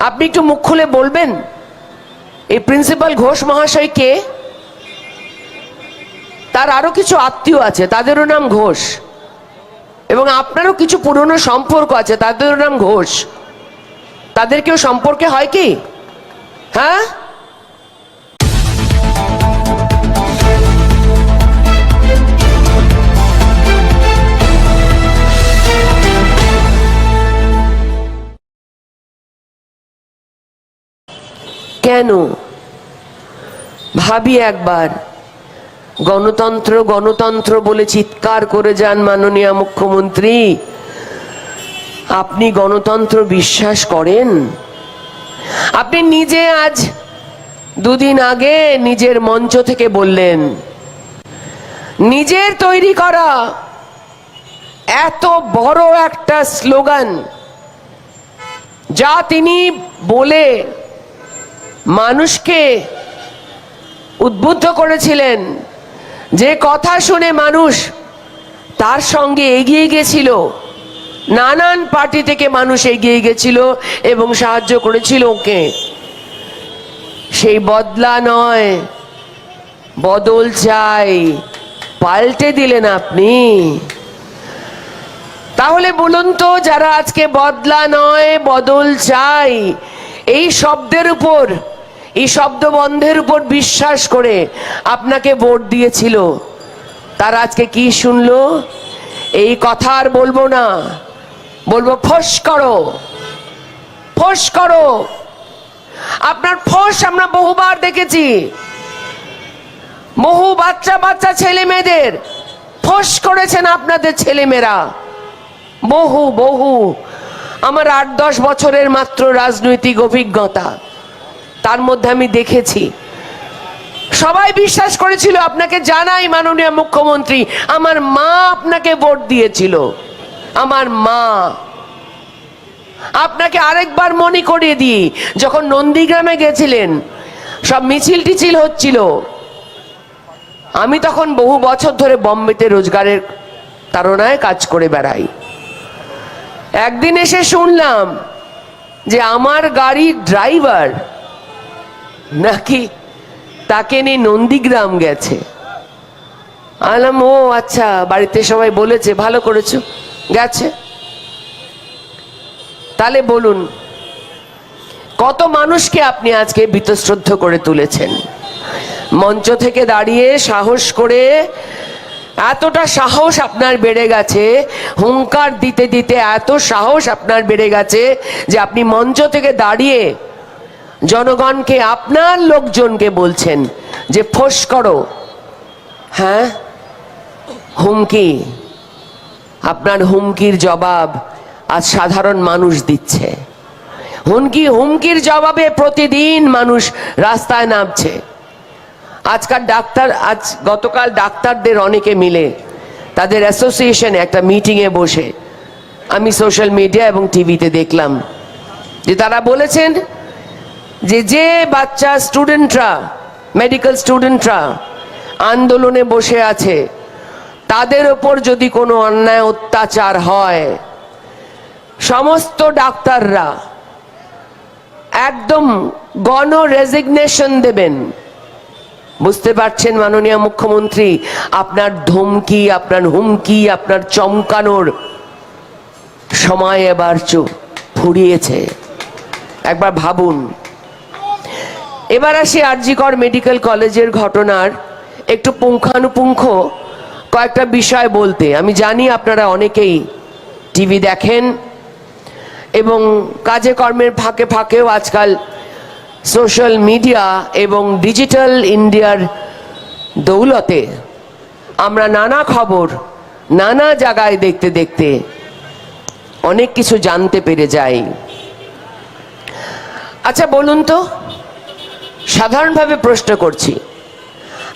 আপনি একটু মুখ খুলে বলবেন? এই প্রিন্সিপাল ঘোষ মহাশয় কে? তার আরও কিছু আত্মীয় আছে, তাদেরও নাম ঘোষ। এবং আপনারও কিছু পুরনো সম্পর্ক আছে, তাদেরও নাম ঘোষ। তাদের কেউ সম্পর্কে হয় কি? হ্যাঁ? কেন? ভাবি একবার, গণতন্ত্র গণতন্ত্র বলে চিৎকার করে যান মাননীয় মুখ্যমন্ত্রী। আপনি গণতন্ত্র বিশ্বাস করেন? আপনি নিজে আজ, দুদিন আগে নিজের মঞ্চ থেকে বললেন, নিজের তৈরি করা এত বড় একটা স্লোগান, যা তিনি বলে মানুষকে উদ্বুদ্ধ করেছিলেন। যে কথা শুনে মানুষ তার সঙ্গে এগিয়ে গেছিল। নানান পার্টি থেকে মানুষ এগিয়ে গেছিল এবং সাহায্য করেছিল ওকে। সেই বদলা নয়, বদল চাই, পাল্টে দিলেন আপনি। তাহলে বলুন তো, যারা আজকে বদলা নয়, বদল চাই এই শব্দের উপর, এই শব্দ বন্ধের উপর বিশ্বাস করে আপনাকে ভোট দিয়েছিল। তার আজকে কি শুনলো? এই কথা আর বলব না। বলব, ফস করো। ফস করো। আপনার ফস আমরা বহুবার দেখেছি। বহু বাচ্চা বাচ্চা ছেলে মেয়েদের ফস করেছেন আপনাদের ছেলেমেয়েরা বহু বহু। আমার আট দশ বছরের মাত্র রাজনৈতিক অভিজ্ঞতা। তার মধ্যে আমি দেখেছি। সবাই বিশ্বাস করেছিল, আপনাকে জানাই মাননীয় মুখ্যমন্ত্রী, আমার মা আপনাকে ভোট দিয়েছিল। আমার মা। আপনাকে আরেকবার মনে করিয়ে দিই, যখন নন্দীগ্রামে গেছিলেন, সব মিছিল টিছিল হচ্ছিল। আমি তখন বহু বছর ধরে বম্বেতে রোজগারের তাড়নায় কাজ করে বেড়াই। একদিন এসে শুনলাম যে আমার গাড়ির ড্রাইভার নাকি তাকে নিয়ে নন্দীগ্রাম গেছে। আলাম, ও আচ্ছা বাড়িতে সবাই বলেছে, ভালো করেছ, গেছে। তাহলে বলুন, কত মানুষকে আপনি আজকে বীতশ্রদ্ধ করে তুলেছেন? মঞ্চ থেকে দাঁড়িয়ে সাহস করে এতটা সাহস আপনার বেড়ে গেছে, হুঙ্কার দিতে দিতে এত সাহস আপনার বেড়ে গেছে যে আপনি মঞ্চ থেকে দাঁড়িয়ে জনগণকে, আপনার লোকজনকে বলছেন যে ফোস করো। হ্যাঁ? হুমকি। আপনার হুমকির জবাব আজ সাধারণ মানুষ দিচ্ছে। হুমকি, হুমকির জবাবে প্রতিদিন মানুষ রাস্তায় নামছে। আজকাল ডাক্তার, আজ গতকাল ডাক্তারদের অনেকে মিলে তাদের অ্যাসোসিয়েশনে একটা মিটিংয়ে বসে আমি সোশ্যাল মিডিয়া এবং টিভিতে দেখলাম যে তারা বলেছেন যে যে বাচ্চা স্টুডেন্টরা মেডিকেল স্টুডেন্টরা আন্দোলনে বসে আছে, তাদের ওপর যদি কোনো অন্যায় অত্যাচার হয়, সমস্ত ডাক্তাররা একদম গণ রেজিগনেশন দেবেন। বুঝতে পারছেন মাননীয় মুখ্যমন্ত্রী? আপনার ধমকি, আপনার হুমকি, আপনার চমকানোর সময় এবার ফুরিয়েছে। একবার ভাবুন। এবার আসি আরজিকর মেডিকেল কলেজের ঘটনার একটু পুঙ্খানুপুঙ্খ কয়েকটা বিষয় বলতে। আমি জানি আপনারা অনেকেই টিভি দেখেন এবং কাজে কর্মের ফাঁকে ফাঁকেও আজকাল সোশ্যাল মিডিয়া এবং ডিজিটাল ইন্ডিয়ার দৌলতে আমরা নানা খবর, নানা জায়গায় দেখতে দেখতে অনেক কিছু জানতে পেরে যাই। আচ্ছা বলুন তো, সাধারণভাবে প্রশ্ন করছি,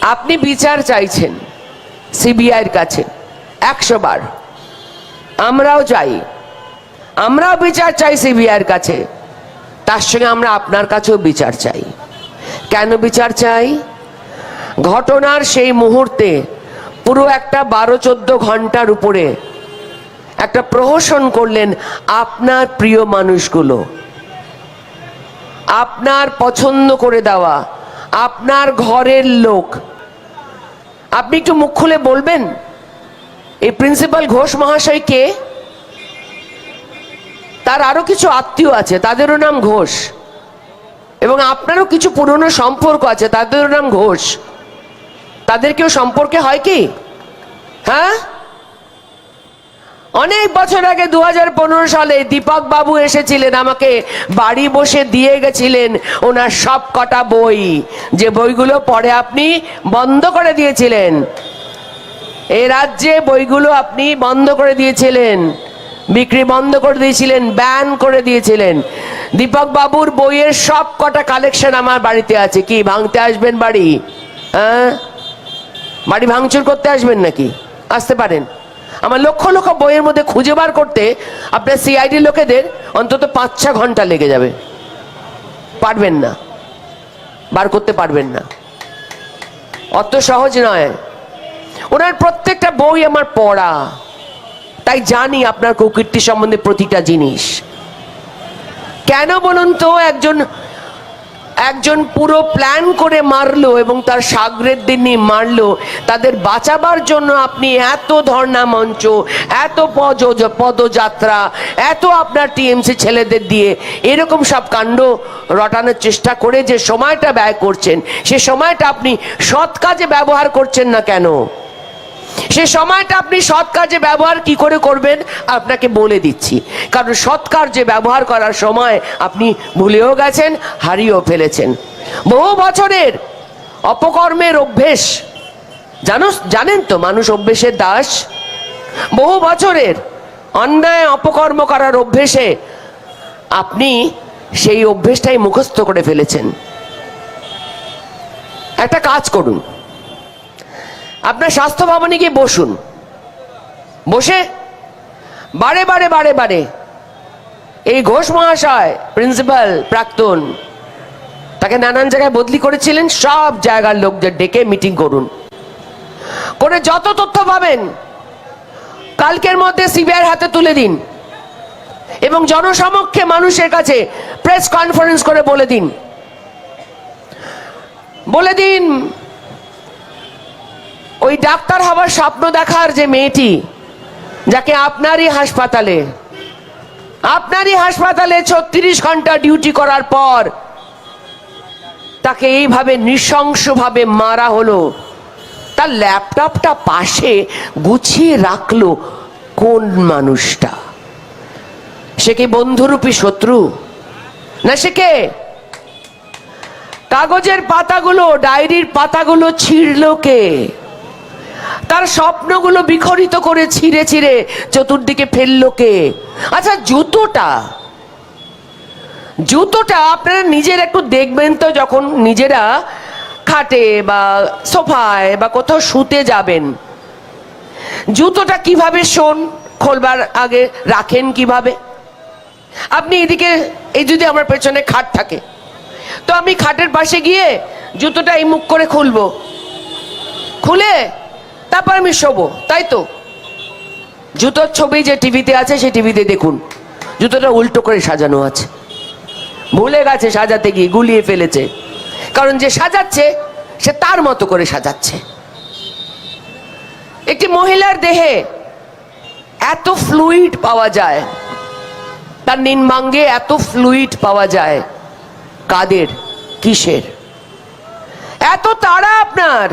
আপনি বিচার চাইছেন সিবিআইয়ের কাছে একশো বার, আমরাও চাই, আমরাও বিচার চাই সিবিআইয়ের কাছে। তার সঙ্গে আমরা আপনার কাছেও বিচার চাই। কেন বিচার চাই? ঘটনার সেই মুহূর্তে পুরো একটা বারো চোদ্দ ঘণ্টার উপরে একটা প্রহসন করলেন আপনার প্রিয় মানুষগুলো। আপনার পছন্দ করে দেওয়া, আপনার ঘরের লোক। আপনি একটু মুখ খুলে বলবেন? এই প্রিন্সিপাল ঘোষ মহাশয় কে? তার আরও কিছু আত্মীয় আছে, তাদেরও নাম ঘোষ। এবং আপনারও কিছু পুরনো সম্পর্ক আছে, তাদেরও নাম ঘোষ। তাদের কেউ সম্পর্কে হয় কি? হ্যাঁ? অনেক বছর আগে দু হাজার পনেরো সালে দীপক বাবু এসেছিলেন, আমাকে বাড়ি বসে দিয়ে গেছিলেন ওনার সব কটা বই। যে বইগুলো পরে আপনি বন্ধ করে দিয়েছিলেন। এ রাজ্যে বইগুলো আপনি বন্ধ করে দিয়েছিলেন। বিক্রি বন্ধ করে দিয়েছিলেন ব্যান করে দিয়েছিলেন। দীপক বাবুর বইয়ের সব কটা কালেকশন আমার বাড়িতে আছে। কি, ভাঙতে আসবেন বাড়ি? হ্যাঁ? বাড়ি ভাঙচুর করতে আসবেন নাকি? আসতে পারেন। আমার লক্ষ লক্ষ বইয়ের মধ্যে খুঁজে বার করতে আপনার সিআইডি লোকেদের অন্তত পাঁচ ছ ঘণ্টা লেগে যাবে। পারবেন না। বার করতে পারবেন না। অত সহজ নয়। ওনার প্রত্যেকটা বই আমার পড়া। তাই জানি আপনার কুকীর্তি সম্বন্ধে প্রতিটা জিনিস। কেন বলুন তো, একজন একজন পুরো প্ল্যান করে মারলো এবং তার সাগরেদদের নিয়ে মারলো, তাদের বাঁচাবার জন্য আপনি এত ধর্ণা মঞ্চ, এত পদ পদযাত্রা, এত আপনার টিএমসি ছেলেদের দিয়ে এরকম সব কাণ্ড রটানোর চেষ্টা করে যে সময়টা ব্যয় করছেন, সে সময়টা আপনি সৎ কাজে ব্যবহার করছেন না কেন? সে সময়টা আপনি সৎ কাজে ব্যবহার কি করে করবেন? আপনাকে বলে দিচ্ছি। কারণ সৎ কার্যে ব্যবহার করার সময় আপনি ভুলেও গেছেন, হারিয়েও ফেলেছেন। বহু বছরের অপকর্মের অভ্যেস, জানো, জানেন তো মানুষ অভ্যেসের দাস? বহু বছরের অন্যায় অপকর্ম করার অভ্যেসে আপনি সেই অভ্যেসটাই মুখস্থ করে ফেলেছেন। একটা কাজ করুন। আপনার স্বাস্থ্য ভবনে গিয়ে বসুন। বসে বারে বারে বারে বারে এই ঘোষ মহাশয় প্রিন্সিপাল প্রাক্তন, তাকে নানান জায়গায় বদলি করেছিলেন, সব জায়গার লোকদের ডেকে মিটিং করুন। করে যত তথ্য পাবেন, কালকের মধ্যে সিবিআই হাতে তুলে দিন এবং জনসমক্ষে মানুষের কাছে প্রেস কনফারেন্স করে বলে দিন। বলে দিন ওই ডাক্তার হবার স্বপ্ন দেখার যে মেয়েটি, যাকে আপনারই হাসপাতালে আপনারই হাসপাতালে ছত্রিশ ঘণ্টা ডিউটি করার পর তাকে এইভাবে নৃশংসভাবে মারা হলো, তার ল্যাপটপটা পাশে গুছিয়ে রাখল কোন মানুষটা? সে কি বন্ধুরূপী শত্রু? না সে কে? কাগজের পাতাগুলো, ডায়েরির পাতাগুলো ছিঁড়লো কে? তার স্বপ্নগুলো বিখরিত করে ছিঁড়ে ছিঁড়ে চতুর্দিকে ফেলল কে? আচ্ছা জুতোটা। জুতোটা আপনারা নিজের একটু দেখবেন তো যখন নিজেরা খাটে বা সোফায় বা কোথাও শুতে যাবেন। জুতোটা কীভাবে শোন? খোলবার আগে রাখেন কীভাবে? আপনি এদিকে, এই যদি আমার পেছনে খাট থাকে। তো আমি খাটের পাশে গিয়ে জুতোটা এই মুখ করে খুলবো। খুলে তারপর আমি শোবো, তাই তো? জুতোর ছবি যে টিভিতে আছে, সেই টিভিতে দেখুন। জুতোটা উল্টো করে সাজানো আছে। ভুলে গেছে সাজাতে গিয়ে, গুলিয়ে ফেলেছে। কারণ যে সাজাচ্ছে, সে তার মতো করে সাজাচ্ছে। একটি মহিলার দেহে এত ফ্লুইড পাওয়া যায়, তার নিম্বাঙ্গে এত ফ্লুইড পাওয়া যায়, কাদের, কিসের? এত তারা আপনার।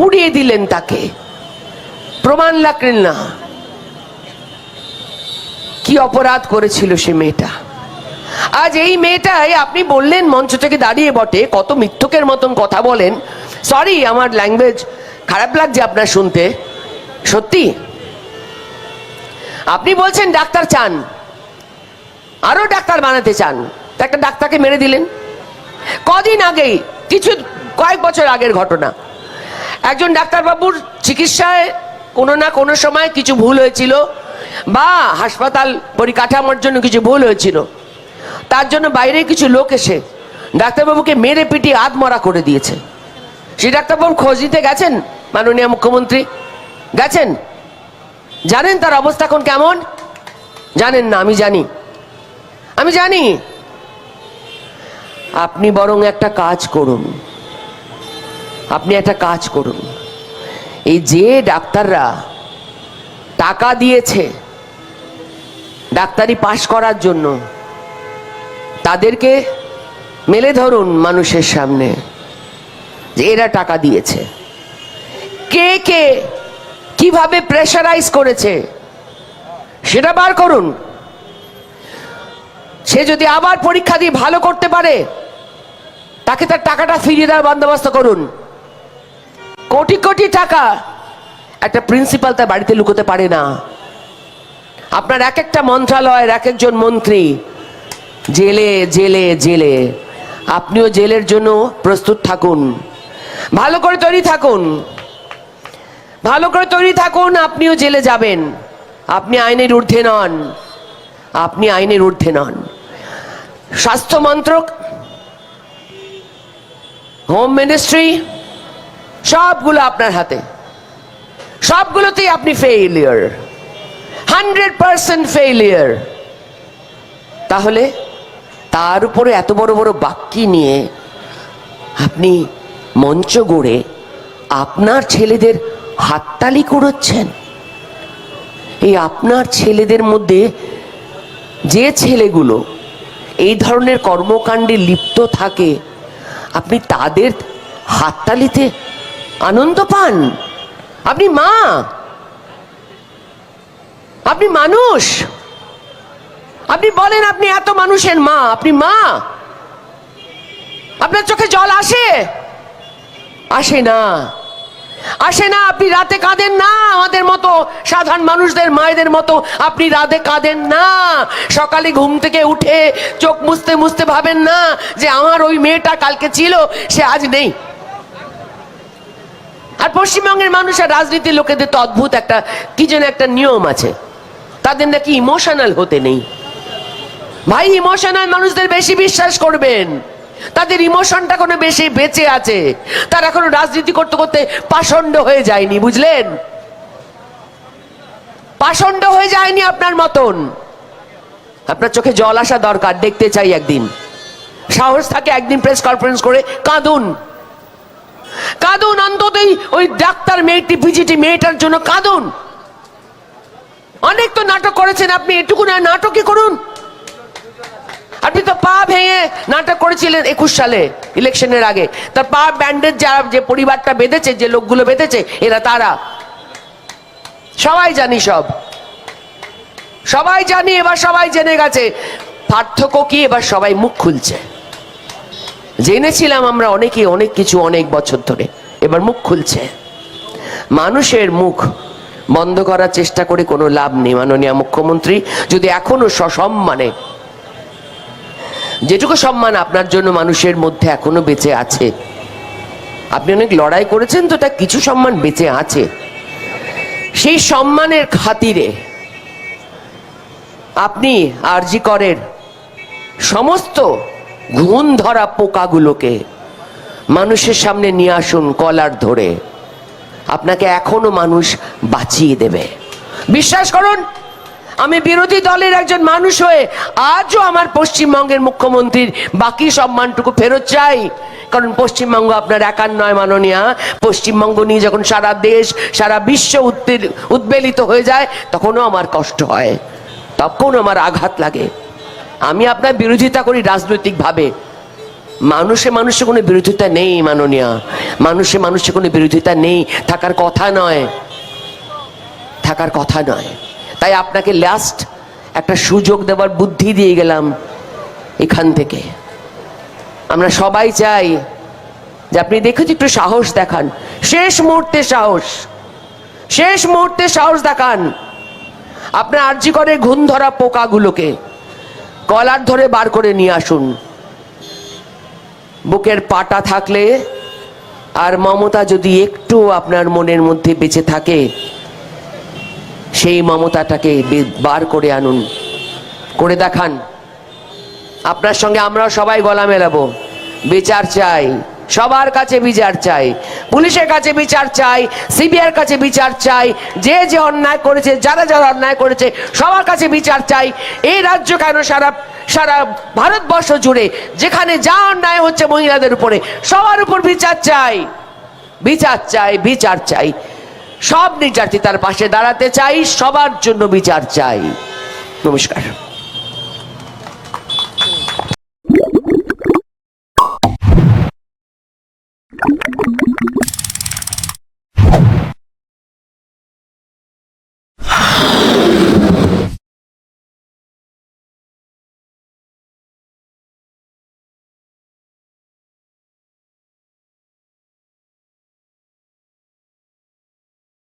পুড়িয়ে দিলেন তাকে। প্রমাণ লাগলেন না। কি অপরাধ করেছিল সে মেয়েটা? আজ এই মেয়েটাই আপনি বললেন মঞ্চ থেকে দাঁড়িয়ে বটে, কত মিথ্যকের মতন কথা বলেন। সরি আমার ল্যাঙ্গুয়েজ খারাপ লাগছে আপনার শুনতে। সত্যি? আপনি বলছেন ডাক্তার চান। আরও ডাক্তার বানাতে চান। একটা ডাক্তারকে মেরে দিলেন। কদিন আগেই, কিছু কয়েক বছর আগের ঘটনা। একজন ডাক্তারবাবুর চিকিৎসায় কোনো না কোনো সময় কিছু ভুল হয়েছিল বা হাসপাতাল পরিকাঠামোর জন্য কিছু ভুল হয়েছিল। তার জন্য বাইরে কিছু লোক এসে ডাক্তারবাবুকে মেরে পিটি আধমরা করে দিয়েছে। সেই ডাক্তারবাবু খোঁজ নিতে গেছেন, মাননীয় মুখ্যমন্ত্রী? গেছেন? জানেন তার অবস্থা এখন কেমন? জানেন না, আমি জানি। আমি জানি। আপনি বরং একটা কাজ করুন। আপনি একটা কাজ করুন। এই যে ডাক্তাররা টাকা দিয়েছে ডাক্তারি পাশ করার জন্য, তাদেরকে মেলে ধরুন মানুষের সামনে যে এরা টাকা দিয়েছে। কে কে কীভাবে প্রেশারাইজ করেছে সেটা বার করুন। সে যদি আবার পরীক্ষা দিয়ে ভালো করতে পারে, তাকে তার টাকাটা ফিরিয়ে দেওয়ার বন্দোবস্ত করুন। কোটি কোটি টাকা। একটা প্রিন্সিপাল তার বাড়িতে লুকোতে পারে না। আপনার এক একটা মন্ত্রণালয়ের এক একজন মন্ত্রী, জেলে জেলে জেলে। আপনিও জেলের জন্য প্রস্তুত থাকুন। ভালো করে তৈরি থাকুন। ভালো করে তৈরি থাকুন, আপনিও জেলে যাবেন। আপনি আইনের ঊর্ধ্বে নন। আপনি আইনের ঊর্ধ্বে নন। স্বাস্থ্য মন্ত্রক হোম মিনিস্ট্রি সবগুলো আপনার হাতে। সবগুলোতেই আপনি ফেইলিয়ার হান্ড্রেড পার্সেন্ট ফেইলিয়ার তাহলে তার উপরে এত বড় বড় বাক্যি নিয়ে আপনি মঞ্চ গড়ে আপনার ছেলেদের হাততালি কুড়োচ্ছেন এই আপনার ছেলেদের মধ্যে যে ছেলেগুলো এই ধরনের কর্মকাণ্ডে লিপ্ত থাকে, আপনি তাদের হাততালিতে আনন্দ পান আপনি মা। আপনি মানুষ। আপনি বলেন আপনি এত মানুষের মা, আপনি মা। আপনার চোখে জল আসে? আসে না। আসে না, আপনি রাতে কাঁদেন না। আমাদের মতো সাধারণ মানুষদের, মায়েদের মতো আপনি রাতে কাঁদেন না। সকালে ঘুম থেকে উঠে চোখ মুছতে মুছতে ভাবেন না যে আমার ওই মেয়েটা কালকে ছিল, সে আজ নেই। আর পশ্চিমবঙ্গের মানুষ আর রাজনীতির লোকেদের তো অদ্ভুত একটা, কি যেন একটা নিয়ম আছে। তাদের নাকি ইমোশনাল হতে নেই। ভাই ইমোশনাল মানুষদের বেশি বিশ্বাস করবেন। তাদের ইমোশনটা কোনো বেশি বেঁচে আছে। তারা এখনও রাজনীতি করতে করতে পাষণ্ড হয়ে যায়নি, বুঝলেন? পাষণ্ড হয়ে যায়নি আপনার মতন। আপনার চোখে জল আসা দরকার, দেখতে চাই একদিন। সাহস থাকে একদিন প্রেস কনফারেন্স করে কাঁদুন। কাঁদুন অন্তত এই ওই ডাক্তার মেয়েটি পিজিটি মেয়েটার জন্য কাঁদুন। অনেক তো নাটক করেছেন আপনি, এটুকু না, নাটকই করুন। আপনি তো পা ভেঙে নাটক করেছিলেন একুশ সালে, ইলেকশনের আগে। তার পা ব্যান্ডেজ যারা যে পরিবারটা বেঁধেছে, যে লোকগুলো বেঁধেছে, এরা তারা। সবাই জানি সব। সবাই জানি, এবার সবাই জেনে গেছে। পার্থক্য কি? এবার সবাই মুখ খুলছে। জেনেছিলাম আমরা অনেকে অনেক কিছু অনেক বছর ধরে। এবার মুখ খুলছে। মানুষের মুখ বন্ধ করার চেষ্টা করে কোনো লাভ নেই, মাননীয় মুখ্যমন্ত্রী। যদি এখনও সসম্মানে, যেটুকু সম্মান আপনার জন্য মানুষের মধ্যে এখনও বেঁচে আছে। আপনি অনেক লড়াই করেছেন তো, তা কিছু সম্মান বেঁচে আছে। সেই সম্মানের খাতিরে আপনি আরজি করের সমস্ত ঘুণ ধরা পোকাগুলোকে মানুষের সামনে নিয়ে আসুন কলার ধরে। আপনাকে এখনও মানুষ বাঁচিয়ে দেবে। বিশ্বাস করুন, আমি বিরোধী দলের একজন মানুষ হয়ে আজও আমার পশ্চিমবঙ্গের মুখ্যমন্ত্রীর বাকি সম্মানটুকু ফেরত চাই। কারণ পশ্চিমবঙ্গ আপনার একার নয়, মাননীয়া। পশ্চিমবঙ্গ নিয়ে যখন সারা দেশ, সারা বিশ্ব উদ্বেল- উদ্বেলিত হয়ে যায়, তখনও আমার কষ্ট হয়। তখন আমার আঘাত লাগে। আমি আপনার বিরোধিতা করি রাজনৈতিকভাবে। মানুষে মানুষে কোনো বিরোধিতা নেই, মাননীয়া। মানুষে মানুষে কোনো বিরোধিতা নেই, থাকার কথা নয়। থাকার কথা নয়। তাই আপনাকে লাস্ট একটা সুযোগ দেওয়ার বুদ্ধি দিয়ে গেলাম এখান থেকে। আমরা সবাই চাই যে আপনি দেখেছি একটু সাহস দেখান। শেষ মুহূর্তে সাহস। শেষ মুহূর্তে সাহস দেখান। আপনার আর্জি করে ঘুণ ধরা পোকাগুলোকে। কলার ধরে বার করে নিয়ে আসুন। বুকের পাটা থাকলে আর মমতা যদি একটু আপনার মনের মধ্যে বেঁচে থাকে, সেই মমতাটাকে বার করে আনুন। করে দেখান। আপনার সঙ্গে আমরা সবাই গলা মেলাবো। বিচার চাই। সবার কাছে বিচার চাই। পুলিশের কাছে বিচার চাই, সিবিআইয়ের কাছে বিচার চাই, যে যে অন্যায় করেছে, যারা যারা অন্যায় করেছে, সবার কাছে বিচার চাই। এই রাজ্য কেন সারা সারা ভারতবর্ষ জুড়ে যেখানে যা অন্যায় হচ্ছে মহিলাদের উপরে, সবার উপর বিচার চাই। বিচার চাই বিচার চাই। সব নির্যাতিতার পাশে দাঁড়াতে চাই, সবার জন্য বিচার চাই। নমস্কার।